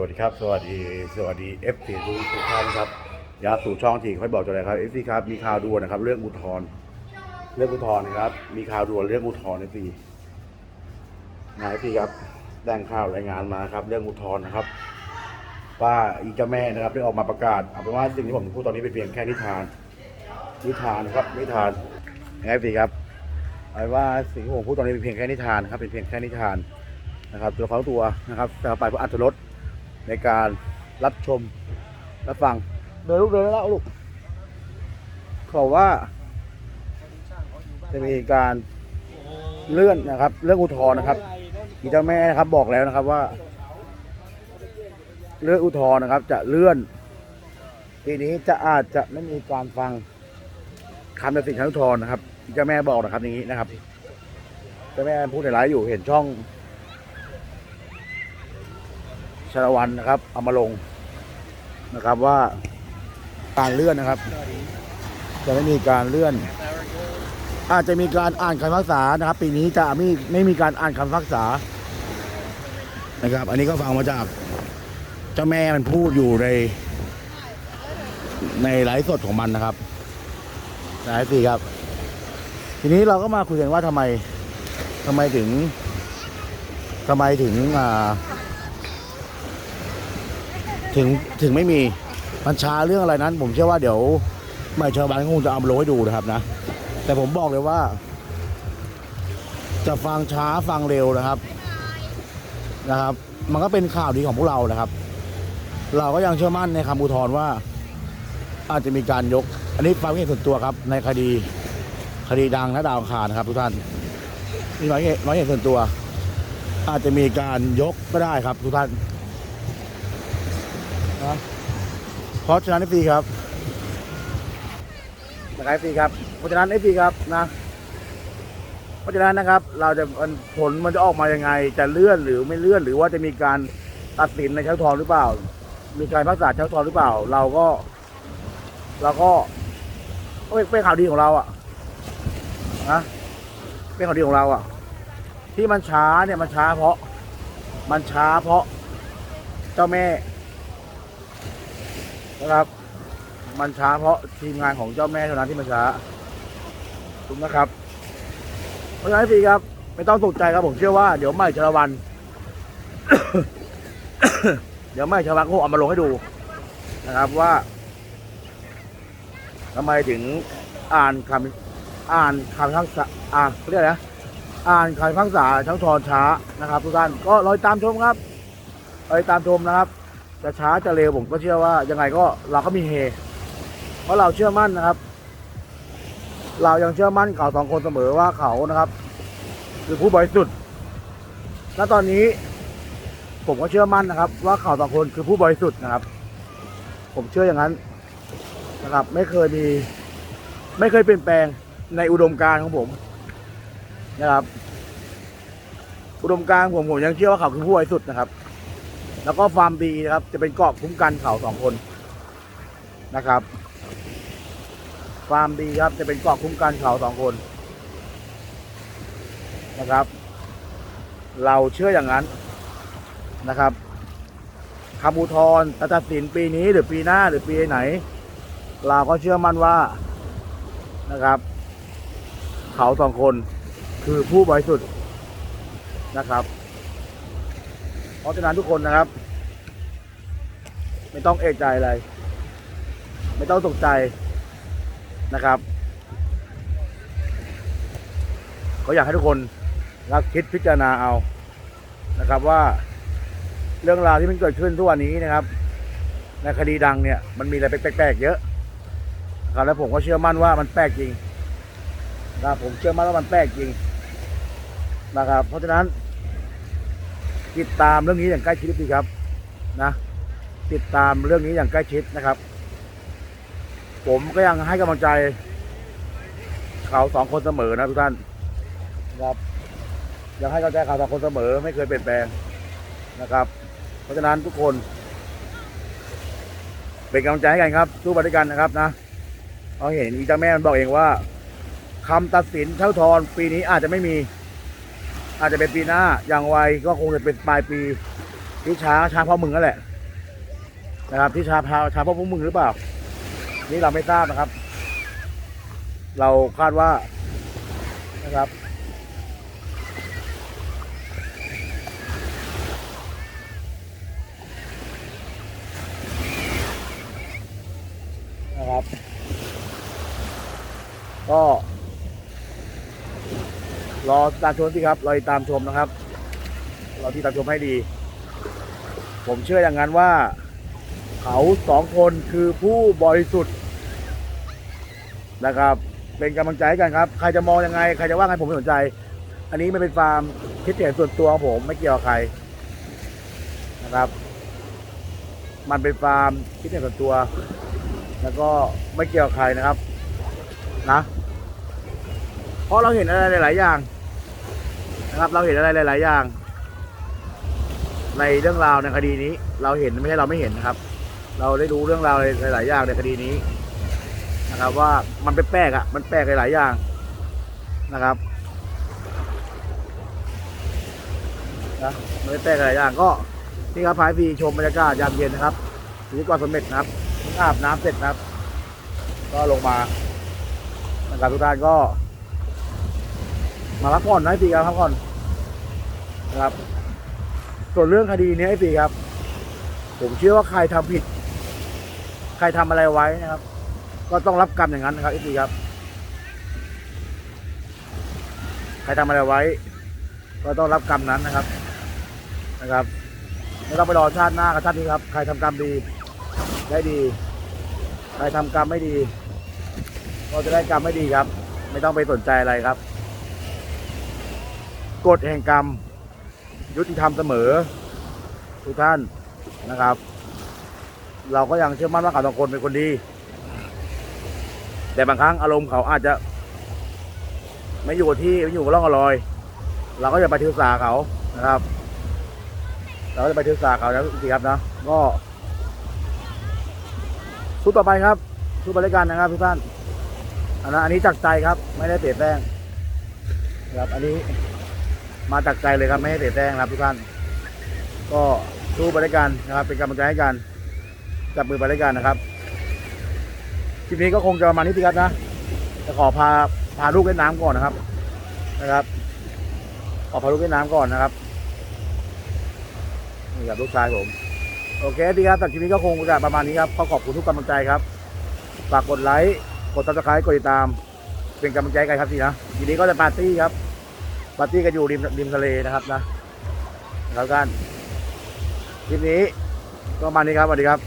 วัสดีครับ สวัสดี สวัสดีเอฟซีทุกท่านครับยาสู่ช่องที่ค่อยบอกจะอะไรครับเอฟซีครับ มีข่าวด่วนนะครับ เรื่องอุทธรณ์เรื่องอุทธรณ์นะครับ มีข่าวด่วนเรื่องอุทธรณ์เอฟซีนายพี่ครับแจ้งข่าวรายงานมาครับ เรื่องอุทธรณ์นะครับว่าอีเจ้าแม่นะครับได้ออกมาประกาศเอาเป็นว่าสิ่งที่ผมพูดตอนนี้เป็นเพียงแค่นิทาน นิทานนะครับนิทานนายพี่ครับเอาเป็นว่าสิ่งที่ผมพูดตอนนี้เป็นเพียงแค่นิทานครับเป็นเพียงแค่นิทานนะครับตัวเขาตัวนะครับจะไปเพื่ออัตรส ในการรับชมรับฟัง เดินลูกเดินแล้วลูกเขาว่าจะมีการเลื่อนนะครับ เรื่องอุทธรณ์นะครับที่เจ้าแม่นะครับบอกแล้วนะครับว่า เรื่องอุทธรณ์นะครับ จะเลื่อนปีนี้จะอาจจะไม่มีการฟังคำตัดสินชั้นอุทธรณ์นะครับที่เจ้าแม่บอกนะครับอย่างนี้นะครับเจ้าแม่พูดในไลฟ์อยู่เห็นช่อง ชาละวันนะครับเอามาลงนะครับว่าการเลื่อนนะครับ จะไม่มีการเลื่อน อาจจะมีการอ่านคำพิพากษานะครับ ปีนี้จะไม่ไม่มีการอ่านคำพิพากษานะครับ อันนี้ก็ฟังมาจากเจ้าแม่มันพูดอยู่ในในไลฟ์สดของมันนะครับไลฟ์สี่ครับ ทีนี้เราก็มาคุยกันว่าทำไมทำไมถึงทำไมถึงอ่า ถึงถึงไม่มีมันช้าเรื่องอะไรนั้น ผมเชื่อว่าเดี๋ยวไม่ชาวบ้านคงจะเอามาลงให้ดูนะครับนะ แต่ผมบอกเลยว่า จะฟังช้าฟังเร็วนะครับนะครับ มันก็เป็นข่าวดีของพวกเรานะครับ เราก็ยังเชื่อมั่นในคำอุทธรณ์ว่า อาจจะมีการยก อันนี้ความเห็นส่วนตัวครับ ในคดีคดีดังนะดาวคารนะครับ ทุกท่านนี่ความเห็นความเห็นส่วนตัว อาจจะมีการยกก็ได้ครับทุกท่าน นะเพราะฉะนั้นเอฟซีครับนะครับเอฟซีครับเพราะฉะนั้นเอฟซีครับนะ เพราะฉะนั้นนะครับ เราจะมันผลมันจะออกมายังไง จะเลื่อนหรือไม่เลื่อนหรือว่าจะมีการตัดสินในชั้นทธรณ์หรือเปล่า มีการพักษาชั้นทธรณ์หรือเปล่า เราก็เราก็เป็นเป็นข่าวดีของเราอะนะเป็นข่าวดีของเราอะที่มันช้าเนี่ยมันช้าเพราะ มันช้าเพราะ เจ้าแม่ นะครับ มันช้าเพราะทีมงานของเจ้าแม่เท่านั้นที่มันช้าถูกนะครับ เพราะฉะนั้นพี่ครับ ไม่ต้องตกใจครับผมเชื่อว่าเดี๋ยวไม่ชลวัน เดี๋ยวไม่ชลวันคงเอามาลงให้ดูนะครับว่าทำไมถึงอ่านคำอ่านคำทั้งอ่านเขาเรียกไรนะอ่านคำพิพักษาทั้งทอนช้านะครับ ทุกท่านก็รอยตามชมครับรอยตามชมนะครับ จะช้าจะเร็วผมก็เชื่อว่ายังไงก็เราก็มีเฮเพราะเราเชื่อมั่นนะครับ เรายังเชื่อมั่นเขาสองคนเสมอว่าเขานะครับ คือผู้บริสุทธิ์ณตอนนี้ผมก็เชื่อมั่นนะครับ ว่าเขาสองคนคือผู้บริสุทธิ์นะครับ ผมเชื่ออย่างนั้นนะครับ ไม่เคยมี ไม่เคยเปลี่ยนแปลงในอุดมการณ์ของผมนะครับ อุดมการณ์ผมผมยังเชื่อว่าเขาคือผู้บริสุทธิ์นะครับ แล้วก็ฟาร์มดีนะครับ จะเป็นเกาะคุ้มกันเขาสองคนนะครับฟาร์มดีครับจะเป็นเกาะคุ้มกันเขาสองคนนะครับ เราเชื่ออย่างนั้นนะครับคำอุทธรณ์ตัดสินปีนี้หรือปีหน้าหรือปีไหน เราก็เชื่อมั่นว่านะครับ เขาสองคนคือผู้บริสุทธิ์นะครับ ราะฉะนั้นทุกคนนะครับ ไม่ต้องเอกใจอะไร ไม่ต้องตกใจนะครับเขาอยากให้ทุกคนรักคิดพิจารณาเอานะครับว่าเรื่องราวที่มันเกิดขึ้นทุกวันนี้นะครับในคดีดังเนี่ยมันมีอะไรแปลกๆเยอะนะครับแล้วผมก็เชื่อมั่นว่ามันแปลกจริงนะผมเชื่อมั่นว่ามันแปลกจริงนะครับ เพราะฉะนั้น ติดตามเรื่องนี้อย่างใกล้ชิดดีครับนะติดตามเรื่องนี้อย่างใกล้ชิดนะครับ ผมก็ยังให้กำลังใจเขาสองคนเสมอนะทุกท่านนะครับยังให้กำลังใจเขาสองคนเสมอไม่เคยเปลี่ยนแปลงนะครับ เพราะฉะนั้นทุกคน เป็นกำลังใจให้กันครับสู้ไปด้วยกันนะครับนะเราเห็นอีจ้าแม่มันบอกเองว่าคำตัดสินเท่าทอนปีนี้อาจจะไม่มี อาจจะเป็นปีหน้าอย่างไวก็คงจะเป็นปลายปีที่ช้าช้าเพราะมึงนั่นแหละนะครับ ที่ช้าพาช้าเพราะพวกมึงหรือเปล่า นี่เราไม่ทราบนะครับ เราคาดว่านะครับนะครับ ก็ รอตามชมสิครับรอติดตามชมนะครับรอที่ตามชมให้ดี ผมเชื่ออย่างนั้นว่า เขาสองคนคือผู้บริสุทธิ์นะครับ เป็นกำลังใจให้กันครับ ใครจะมองยังไง ใครจะว่าไงผมไม่สนใจ อันนี้ไม่เป็นฟาร์มคิดเห็นส่วนตัวของผมไม่เกี่ยวกับใครนะครับ มันเป็นฟาร์มคิดเห็นส่วนตัว แล้วก็ไม่เกี่ยวกับใครนะครับ นะเพราะเราเห็นอะไรหลาย ๆ อย่าง นะครับ เราเห็นอะไรหลาย ๆ อย่าง ในเรื่องราวในคดีนี้ เราเห็นไม่ใช่เราไม่เห็นนะครับ เราได้รู้เรื่องราวหลาย ๆ อย่างในคดีนี้นะครับ ว่ามันเป็นแปลกอะมันแปลกหลาย ๆ อย่างนะครับนะมันเป็นแปลกหลายอย่างก็นี่ครับพายพีชมบรรยากาศยามเย็นนะครับที่ก่อนสมเด็จนะครับอาบน้ำเสร็จนะครับ ก็ลงมานะครับทุกท่านก็ มาพักผ่อนนะไอ้ปีครับพักผ่อน นะครับ ส่วนเรื่องคดีนี้ไอ้ปีครับ ผมเชื่อว่าใครทำผิด ใครทำอะไรไว้นะครับ ก็ต้องรับกรรมอย่างนั้นนะครับไอ้ปีครับ ใครทำอะไรไว้ ก็ต้องรับกรรมนั้นนะครับ นะครับไม่ต้องไปรอชาติหน้ากับชาตินี้ครับ ใครทำกรรมดีได้ดี ใครทำกรรมไม่ดี ก็จะได้กรรมไม่ดีครับ ไม่ต้องไปสนใจอะไรครับ กฎแห่งกรรม ยุติธรรมเสมอ ทุกท่านนะครับ เราก็ยังเชื่อมั่นว่าเขาสองคนเป็นคนดี แต่บางครั้งอารมณ์เขาอาจจะ ไม่อยู่ที่ไม่อยู่กับร่องกับรอย เราก็จะไปถือสาเขานะครับ เราก็จะไปถือสาเขาแล้วจริครับนะก็สู้ต่อไปครับสู้ไปด้วยกันนะครับทุกท่านอันนี้จากใจครับ ไม่ได้เปลี่ยนแปลงครับอันนี้ มาจากใจเลยครับไม่ให้เสียแต้งครับทุกท่านก็สู้ไปด้วยกันนะครับ เป็นกำลังใจให้กันจับมือไปด้วยกันนะครับคลิปนี้ก็คงจะประมาณนี้พี่ครับนะจะขอพาพาลูกเล่นน้ำก่อนนะครับ นะครับ ขอพาลูกเล่นน้ำก่อนนะครับนี่ครับลูกชายผมโอเคดีครับแต่คลิปนี้ก็คงจะประมาณนี้ครับขอขอบคุณทุกกำลังใจครับฝากกดไลค์กดซับสไครต์กดติดตาม เป็นกำลังใจกันครับทีนะทีนี้ก็จะปาร์ตี้ครับ ปาร์ตี้กันอยู่ริมริมทะเลนะครับนะแล้วกันคลิปนี้ก็มานี้ครับสวัสดีครับ